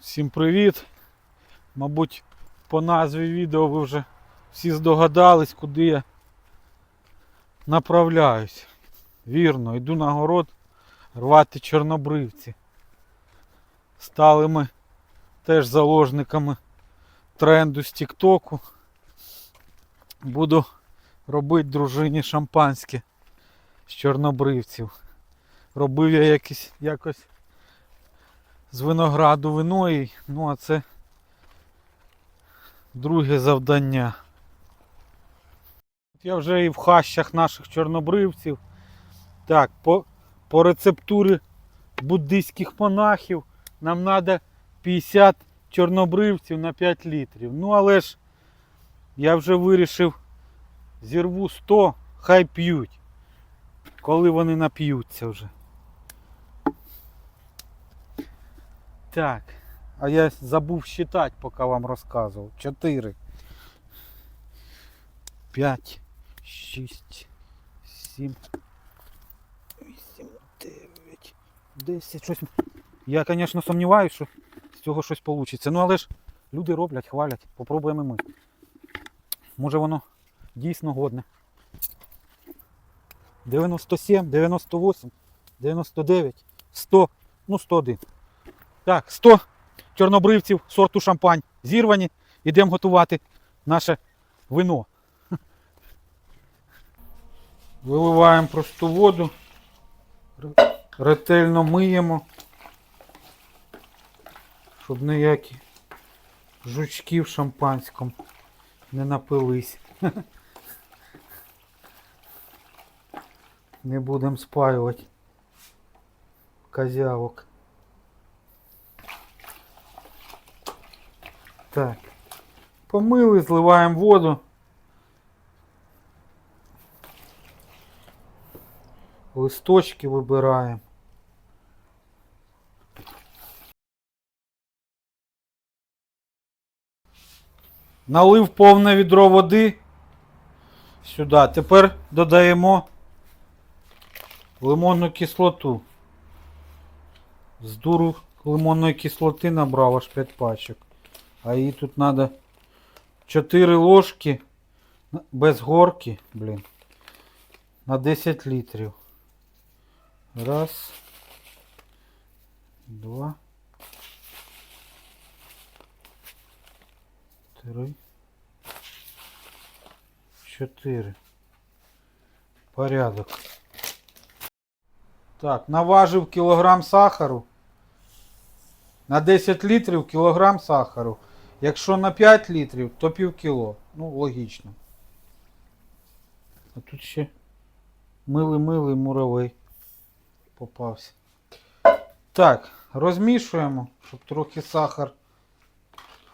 Всім привіт! Мабуть, по назві відео ви вже всі здогадались, куди я направляюсь. Вірно, йду на город рвати чорнобривці. Стали ми теж заложниками тренду з Тіктоку. Буду робити дружині шампанське з чорнобривців. Робив я якось, якось з винограду вино і, ну а це друге завдання. Я вже і в хащах наших чорнобривців. Так, по, по рецептурі буддийських монахів нам треба 50 чорнобривців на 5 літрів. Ну але ж я вже вирішив зірву 100, хай п'ють, коли вони нап'ються вже. Так. А я забув считати, поки вам розказував. Чотири. П'ять. Шість. Сім. Вісім. Дев'ять. Десять. Щось. Я, звісно, сумніваюся, що з цього щось вийде. Ну але ж люди роблять, хвалять. Попробуємо ми. Може воно дійсно годне. 97, 98, 99, 100, ну 101. Так, 100 чорнобривців сорту шампань зірвані. Ідемо готувати наше вино. Виливаємо просту воду. Ретельно миємо. Щоб ніякі жучки в шампанському не напились. Не будемо спаювати козявок. Так. Помили, зливаємо воду. Листочки вибираємо. Налив повне відро води сюди. Тепер додаємо лимонну кислоту. З дуру лимонної кислоти набрав аж 5 пачок. А її тут треба 4 ложки без горки, блін. На 10 літрів. Раз. Два. Три. Чотири. Порядок. Так, наважив кілограм сахару. На 10 літрів кілограм сахару. Якщо на 5 літрів, то пів кіло. Ну, логічно. А тут ще милий-милий муравей попався. Так, розмішуємо, щоб трохи сахар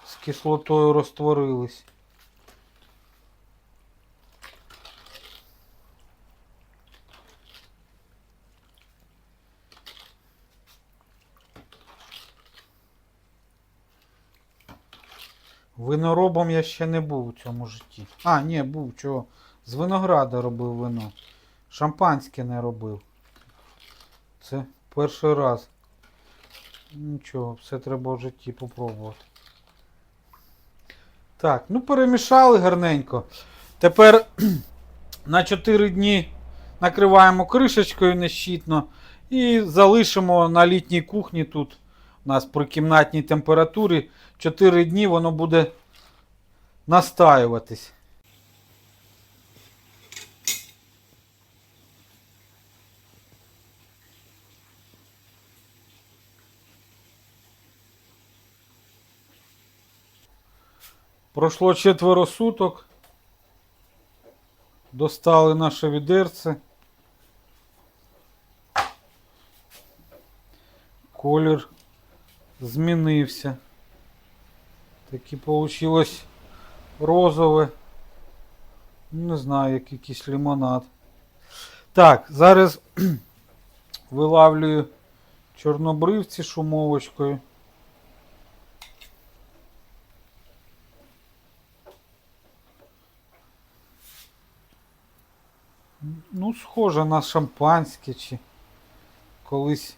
з кислотою розтворились. Виноробом я ще не був у цьому житті. А, ні, був чого. З винограда робив вино. Шампанське не робив. Це перший раз. Нічого, все треба в житті попробувати. Так, ну перемішали гарненько. Тепер на 4 дні накриваємо кришечкою нещітно і залишимо на літній кухні тут. У нас при кімнатній температурі 4 дні воно буде настаюватись. Пройшло четверо суток. Достали наше відерце. Колір змінився. Таке вийшло розове. Не знаю, як якийсь лимонад. Так, зараз вилавлюю чорнобривці шумовочкою. Ну, схоже на шампанське чи колись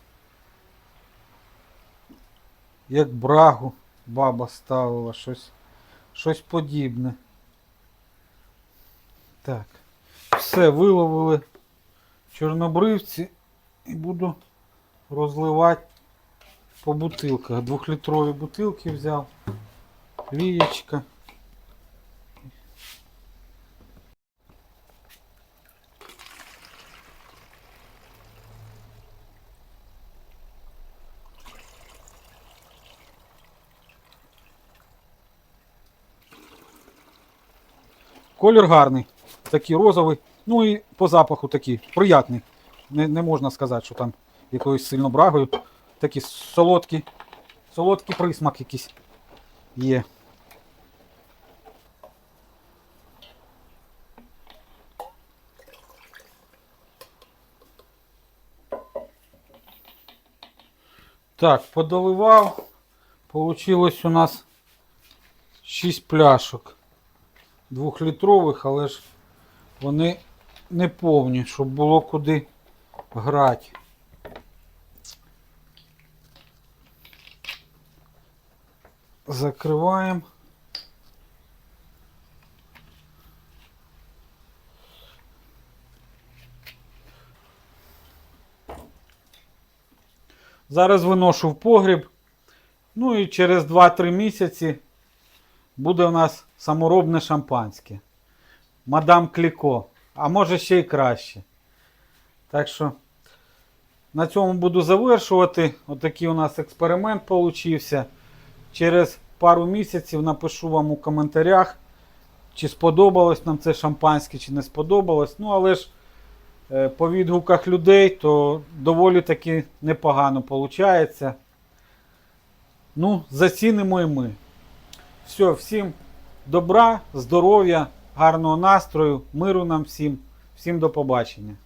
як брагу баба ставила щось, щось подібне. Так. Все, виловили чорнобривці і буду розливати по бутилках. Двохлітрові бутилки взяв. Лієчка. Колір гарний, такий розовий. Ну і по запаху такий, приятний. Не, не можна сказати, що там якоюсь сильно брагою. Такі солодкі, солодкий присмак якийсь є. Так, подоливав. Получилось у нас 6 пляшок. Двохлітрових, але ж вони не повні, щоб було куди грати. Закриваємо. Зараз виношу в погріб. Ну і через 2-3 місяці буде у нас саморобне шампанське. Мадам Кліко. А може ще й краще. Так що на цьому буду завершувати. Отакий у нас експеримент получився. Через пару місяців напишу вам у коментарях, чи сподобалось нам це шампанське, чи не сподобалось. Ну, але ж е, по відгуках людей, то доволі таки непогано виходить. Ну, зацінимо і ми. Все, всім добра, здоров'я, гарного настрою, миру нам всім. Всім до побачення.